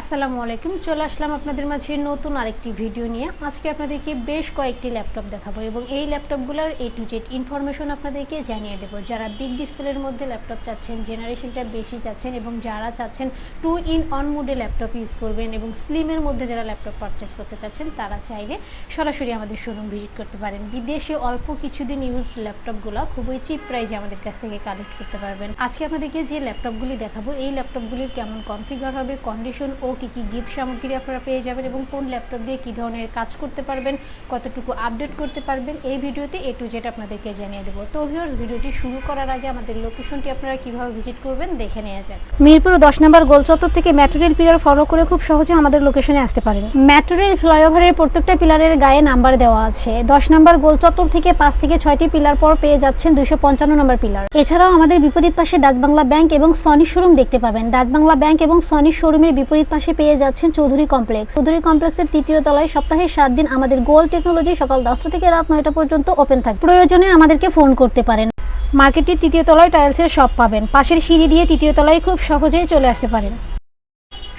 আসসালামু আলাইকুম, চলে আসলাম আপনাদের মাঝে নতুন আরেকটি ভিডিও নিয়ে। আজকে আপনাদেরকে বেশ কয়েকটি ল্যাপটপ দেখাবো এবং এই ল্যাপটপগুলোর এ টু জেড ইনফরমেশন আপনাদেরকে জানিয়ে দেবো। যারা বিগ ডিসপ্লের মধ্যে ল্যাপটপ চাচ্ছেন জেনারেশনটা বেশি চাচ্ছেন এবং যারা চাচ্ছেন টু ইন অন মোডে ল্যাপটপ ইউজ করবেন এবং স্লিমের মধ্যে যারা ল্যাপটপ পারচেস করতে চাচ্ছেন, তারা চাইলে সরাসরি আমাদের শোরুম ভিজিট করতে পারেন। বিদেশে অল্প কিছুদিন ইউজ ল্যাপটপগুলো খুবই চিপ প্রাইজে আমাদের কাছ থেকে কালেক্ট করতে পারবেন। আজকে আপনাদেরকে যে ল্যাপটপগুলি দেখাবো, এই ল্যাপটপগুলির কেমন কনফিগার হবে কন্ডিশন ও কী কী গিফট সামগ্রী আপনারা পেয়ে যাবেন এবং কোন ল্যাপটপ দিয়ে কী ধরনের কাজ করতে পারবেন, কতটুকু আপডেট করতে পারবেন, এই ভিডিওতে এ টু জেড আপনাদেরকে জানিয়ে দেবো। তো ভিউয়ার্স ভিডিওটি শুরু করার আগে আমাদের লোকেশনটি আপনারা কীভাবে ভিজিট করবেন দেখে নেওয়া যাক। মিরপুর দশ নম্বর গোল চত্বর থেকে মেট্রো রেল পিলার ফলো করে খুব সহজে আমাদের লোকেশনে আসতে পারেন। মেট্রো রেল ফ্লাইওভারের প্রত্যেকটা পিলারের গায়ে নাম্বার দেওয়া আছে। দশ নম্বর গোল চত্বর থেকে পাঁচ থেকে ছয়টি পিলার পর পেয়ে যাচ্ছেন দুইশো পঞ্চান্ন নম্বর পিলার এছাড়াও আমাদের বিপরীত পাশে ডাচ বাংলা ব্যাংক এবং সনি শোরুম দেখতে পাবেন। ডাচ বাংলা ব্যাংক এবং সনি শোরুমের বিপরীত পাশে পেয়ে যাচ্ছেন চৌধুরী কমপ্লেক্স। চৌধুরী কমপ্লেক্সের তৃতীয় তলায় সপ্তাহে সাত দিন আমাদের গোল টেকনোলজি সকাল দশটা থেকে রাত নয়টা পর্যন্ত ওপেন থাকে প্রয়োজনে আমাদেরকে ফোন করতে পারেন। মার্কেটটির তৃতীয় তলায় টাইলসের শপ পাবেন। পাশের সিঁড়ি দিয়ে তৃতীয় তলায় খুব সহজেই চলে আসতে পারেন।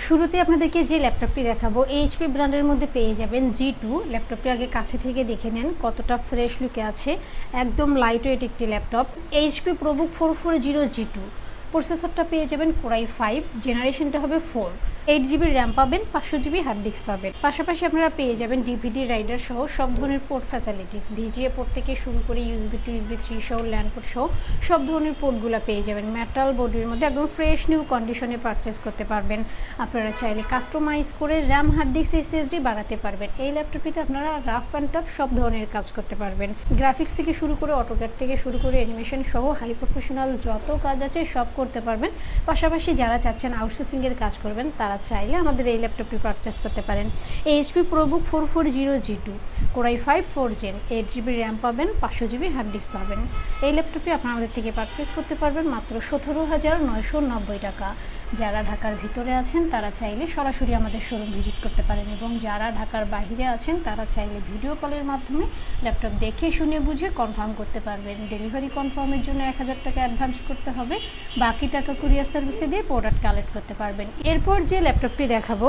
শুরুতে আপনাদেরকে যে ল্যাপটপটি দেখাবো এইচপি ব্র্যান্ডের মধ্যে পেয়ে যাবেন জি টু ল্যাপটপটি আগে কাছে থেকে দেখে নেন কতটা ফ্রেশ লুকে আছে। একদম লাইট ওয়েট একটি laptop HP ProBook four four zero G two প্রসেসরটা পেয়ে যাবেন কোরাই ফাইভ জেনারেশনটা হবে ফোর এইট জিবি র্যাম পাবেন, পাঁচশো জিবি হার্ড ডিস্ক পাবেন। পাশাপাশি আপনারা পেয়ে যাবেন ডিভিডি রাইডার সহ সব ধরনের পোর্ট ফ্যাসিলিটিস ভিজিএ পোর্ট থেকে শুরু করে ইউসবি টু ইউসবি থ্রি সহ ল্যান্ড পোর্ট সহ সব ধরনের পোর্টগুলো পেয়ে যাবেন। মেটাল বডির মধ্যে একদম ফ্রেশ নিউ কন্ডিশনে পারচেস করতে পারবেন। আপনারা চাইলে কাস্টমাইজ করে র্যাম হার্ড ডিস্ক এসএসডি বাড়াতে পারবেন। এই ল্যাপটপটিতে আপনারা রাফ অ্যান্ড টাফ সব ধরনের কাজ করতে পারবেন। গ্রাফিক্স থেকে শুরু করে অটোক্যাট থেকে শুরু করে অ্যানিমেশন সহ হাই প্রফেশনাল যত কাজ আছে সব করতে পারবেন। পাশাপাশি যারা চাচ্ছেন আউটসোর্সিংয়ের কাজ করবেন, তারা চাইলে আমাদের এই ল্যাপটপটি পারচেস করতে পারেন। HP ProBook four four zero G two core i five four gen eight GB RAM পাবেন, পাঁচশো জিবি হার্ড ডিস্ক পাবেন। এই ল্যাপটপটি আপনারা আমাদের থেকে পারচেস করতে পারবেন মাত্র সতেরো হাজার নয়শো নব্বই টাকা। যারা ঢাকার ভিতরে আছেন, তারা চাইলে সরাসরি আমাদের শোরুম ভিজিট করতে পারেন এবং যারা ঢাকার বাহিরে আছেন, তারা চাইলে ভিডিও কলের মাধ্যমে ল্যাপটপ দেখে শুনে বুঝে কনফার্ম করতে পারবেন। ডেলিভারি কনফার্মের জন্য এক হাজার টাকা অ্যাডভান্স করতে হবে। বাকি টাকা কুরিয়ার সার্ভিসে দিয়ে প্রোডাক্ট কালেক্ট করতে পারবেন। এরপর যে ল্যাপটপটি দেখাবো,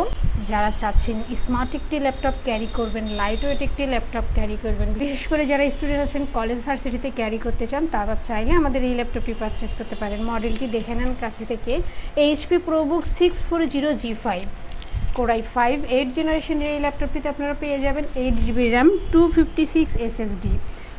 যারা চাচ্ছেন স্মার্ট একটি ল্যাপটপ ক্যারি করবেন লাইট ওয়েট একটি ল্যাপটপ ক্যারি করবেন, বিশেষ করে যারা স্টুডেন্ট আছেন কলেজ ভার্সিটিতে ক্যারি করতে চান, তারা চাইলে আমাদের এই ল্যাপটপটি পারচেস করতে পারেন। মডেলটি দেখে নেন কাছে থেকে। HP ProBook six four zero G five core i five eight জেনারেশনের এই ল্যাপটপটিতে আপনারা পেয়ে যাবেন eight GB RAM two fifty six SSD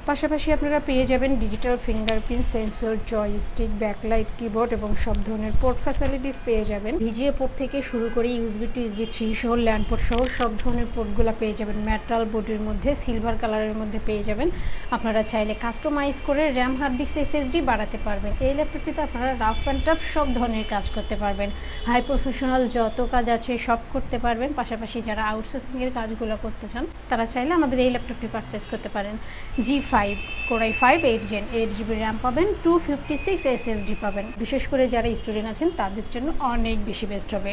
পাশাপাশি আপনারা পেয়ে যাবেন digital fingerprint sensor joystick backlight keyboard এবং সব ধরনের পোর্ট ফ্যাসিলিটিস পেয়ে যাবেন। ভিজিএ পোর্ট থেকে শুরু করে ইউসবি টু ইউসবি থ্রি সহ ল্যান্ড পোর্ট সহ সব ধরনের পোর্টগুলো পেয়ে যাবেন। মেটাল বোর্ডের মধ্যে সিলভার কালারের মধ্যে পেয়ে যাবেন। আপনারা চাইলে কাস্টমাইজ করে র্যাম হার্ড ডিস্ক এসএসডি বাড়াতে পারবেন। এই ল্যাপটপটিতে আপনারা রাফ অ্যান্ড টাফ সব ধরনের কাজ করতে পারবেন। হাই প্রফেশনাল যত কাজ আছে সব করতে পারবেন। পাশাপাশি যারা আউটসোর্সিংয়ের কাজগুলো করতে চান, তারা চাইলে আমাদের এই ল্যাপটপটি পারচেস করতে পারেন। G five core i five eight gen eight GB RAM পাবেন টু ফিফটি সিক্স এসএসডি পাবেন। বিশেষ করে যারা স্টুডেন্ট আছেন, তাদের জন্য অনেক বেশি বেস্ট হবে।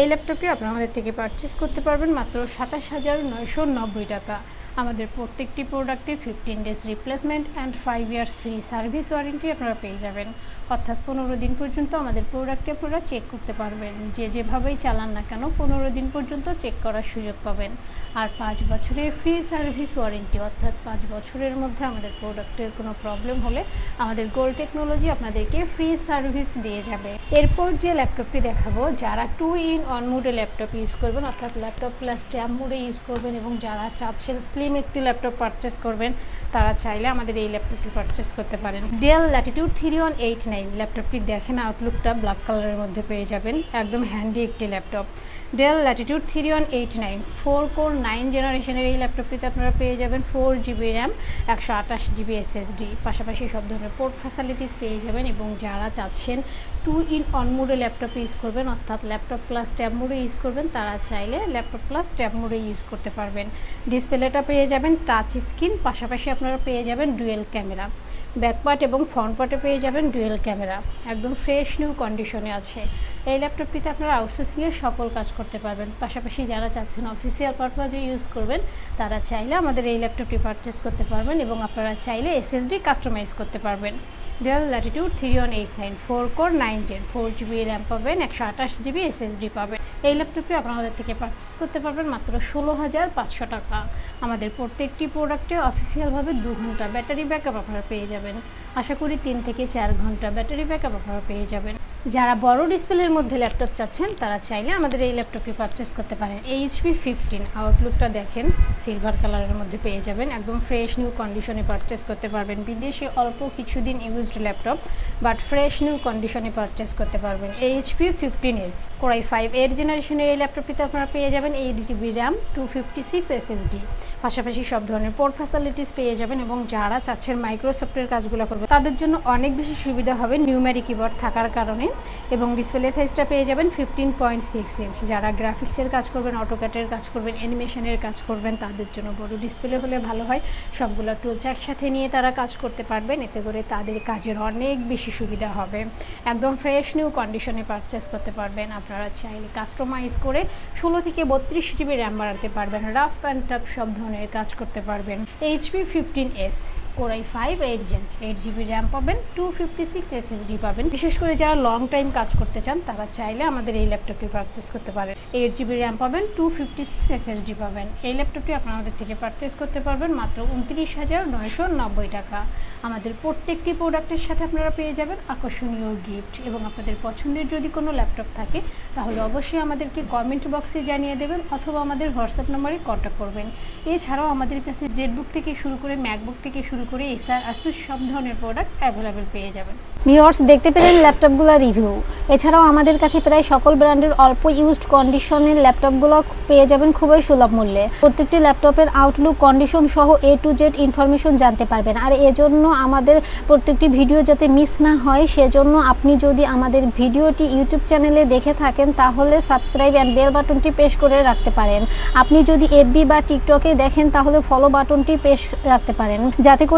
এই ল্যাপটপটি আপনারা আমাদের থেকে পারচেস করতে পারবেন মাত্র সাতাশ হাজার নয়শো নব্বই টাকা। আমাদের প্রত্যেকটি প্রোডাক্টে fifteen days replacement and five years free service warranty আপনারা পেয়ে যাবেন। অর্থাৎ পনেরো দিন পর্যন্ত আমাদের প্রোডাক্টে আপনারা চেক করতে পারবেন। যে যেভাবেই চালান না কেন পনেরো দিন পর্যন্ত চেক করার সুযোগ পাবেন। আর পাঁচ বছরের ফ্রি সার্ভিস ওয়ারেন্টি অর্থাৎ পাঁচ বছরের মধ্যে আমাদের প্রোডাক্টের কোনো প্রবলেম হলে আমাদের গোল টেকনোলজি আপনাদেরকে ফ্রি সার্ভিস দিয়ে যাবে। এরপর যে ল্যাপটপটি দেখাবো, যারা টু ইন অন মোডে ল্যাপটপ ইউজ করবেন, অর্থাৎ ল্যাপটপ প্লাস ট্যাব মোডে ইউজ করবেন এবং যারা চাচ্ছেন স্লিম একটি ল্যাপটপ পারচেস করবেন, তারা চাইলে আমাদের এই ল্যাপটপটি পারচেস করতে পারেন। Dell Latitude three one eight nine ল্যাপটপটি দেখেন আউটলুকটা ব্ল্যাক কালারের মধ্যে পেয়ে যাবেন, একদম হ্যান্ডি একটি laptop. Dell Latitude three one eight nine four core nine জেনারেশনের এই ল্যাপটপটিতে আপনারা পেয়ে যাবেন ফোর জিবি র্যাম একশো আঠাশ জিবি এসএসডি পাশাপাশি সব ধরনের পোর্ট ফ্যাসিলিটিস পেয়ে যাবেন এবং যারা চাচ্ছেন টু ইন অন মোডে ল্যাপটপ ইউজ করবেন, অর্থাৎ ল্যাপটপ প্লাস ট্যাব মোডে ইউজ করবেন, তারা চাইলে ল্যাপটপ প্লাস ট্যাব মোডে ইউজ করতে পারবেন। ডিসপ্লেটা পেয়ে যাবেন টাচ স্ক্রিন পাশাপাশি আপনারা পেয়ে যাবেন ডুয়েল ক্যামেরা ব্যাকপার্ট এবং ফ্রন্ট পার্টে পেয়ে যাবেন ডুয়েল ক্যামেরা একদম ফ্রেশ নিউ কন্ডিশনে আছে। এই ল্যাপটপটিতে আপনারা আউটসোর্সিংয়ের সকল কাজ করতে পারবেন। পাশাপাশি যারা চাচ্ছেন অফিসিয়াল পারপাজে ইউজ করবেন, তারা চাইলে আমাদের এই ল্যাপটপটি পারচেস করতে পারবেন এবং আপনারা চাইলে এসএসডি কাস্টমাইজ করতে পারবেন। Dell Latitude three one eight nine four core nine gen four GB RAM পাবেন, একশো আঠাশ জিবি এসএসডি পাবেন। এই ল্যাপটপটি আপনাদের থেকে পারচেস করতে পারবেন মাত্র ষোলো হাজার পাঁচশো টাকা। আমাদের প্রত্যেকটি প্রোডাক্টে অফিসিয়ালভাবে দু ঘণ্টা ব্যাটারি ব্যাকআপ আপনারা পেয়ে যাবেন। আশা করি তিন থেকে চার ঘণ্টা ব্যাটারি ব্যাকআপ আপনারা পেয়ে যাবেন। যারা বড় ডিসপ্লের মধ্যে ল্যাপটপ চাচ্ছেন, তারা চাইলে আমাদের এই ল্যাপটপটি পারচেস করতে পারেন। এইচপি ফিফটিন আউটলুকটা দেখেন সিলভার কালারের মধ্যে পেয়ে যাবেন। একদম ফ্রেশ নিউ কন্ডিশনে পারচেস করতে পারবেন। বিদেশে অল্প কিছুদিন used laptop but fresh new কন্ডিশনে পারচেস করতে পারবেন। HP fifteen S core i five এর জেনারেশনের এই ল্যাপটপটিতে আপনারা পেয়ে যাবেন। Eight GB RAM two fifty six SSD পাশাপাশি সব ধরনের পোর্ট ফ্যাসিলিটিস পেয়ে যাবেন এবং যারা চাচ্ছেন মাইক্রোসফটের কাজগুলো করবে, তাদের জন্য অনেক বেশি সুবিধা হবে নিউমেরি কিবোর্ড থাকার কারণে এবং ডিসপ্লে সাইজটা পেয়ে যাবেন ফিফটিন পয়েন্ট সিক্স ইঞ্চ যারা গ্রাফিক্সের কাজ করবেন অটোক্যাটের কাজ করবেন অ্যানিমেশনের কাজ করবেন, তাদের জন্য বড় ডিসপ্লে হলে ভালো হয়। সবগুলো টুলস একসাথে নিয়ে তারা কাজ করতে পারবেন, এতে করে তাদের কাজের অনেক বেশি সুবিধা হবে। একদম ফ্রেশ নিউ কন্ডিশনে পারচেস করতে পারবেন। আপনারা চাইলে কাস্টমাইজ করে ষোলো থেকে বত্রিশ জিবি র্যাম বাড়াতে পারবেন। রাফ অ্যান্ড টাফ সব ধরনের কাজ করতে পারবেন। HP fifteen S core i five eight gen eight GB RAM পাবেন টু ফিফটি সিক্স এসএসডি পাবেন। বিশেষ করে যারা লং টাইম কাজ করতে চান, তারা চাইলে আমাদের এই ল্যাপটপটি পারচেস করতে পারেন। এইট জিবি র্যাম পাবেন টু ফিফটি সিক্স এসএসডি পাবেন। এই ল্যাপটপটি আপনাদের থেকে পারচেস করতে পারবেন মাত্র উনত্রিশ হাজার নয়শো নব্বই টাকা। আমাদের প্রত্যেকটি প্রোডাক্টের সাথে আপনারা পেয়ে যাবেন আকর্ষণীয় গিফট এবং আপনাদের পছন্দের যদি কোনো ল্যাপটপ থাকে, তাহলে অবশ্যই আমাদেরকে কমেন্ট বক্সে জানিয়ে দেবেন অথবা আমাদের হোয়াটসঅ্যাপ নম্বরে কন্ট্যাক্ট করবেন। এছাড়াও আমাদের কাছে জেটবুক থেকে শুরু করে ম্যাকবুক থেকে শুরু করে এসআর আসুস, সব ধরনের প্রোডাক্ট অ্যাভেলেবেল পেয়ে যাবেন। ভিওর্স দেখতে পেলেন ল্যাপটপগুলো রিভিউ এছাড়াও আমাদের কাছে প্রায় সকল ব্র্যান্ডের অল্প ইউজড কন্ডিশনের ল্যাপটপগুলো পেয়ে যাবেন খুবই সুলভ মূল্যে। প্রত্যেকটি ল্যাপটপের আউটলুক কন্ডিশন সহ এ টু জেড ইনফরমেশন জানতে পারবেন। আর এজন্য আমাদের প্রত্যেকটি ভিডিও যাতে মিস না হয়, সেজন্য আপনি যদি আমাদের ভিডিওটি ইউটিউব চ্যানেলে দেখে থাকেন, তাহলে সাবস্ক্রাইব অ্যান্ড বেল বাটনটি প্রেস করে রাখতে পারেন। আপনি যদি এফবি বা টিকটকে দেখেন, তাহলে ফলো বাটনটি প্রেস রাখতে পারেন। যাতে করে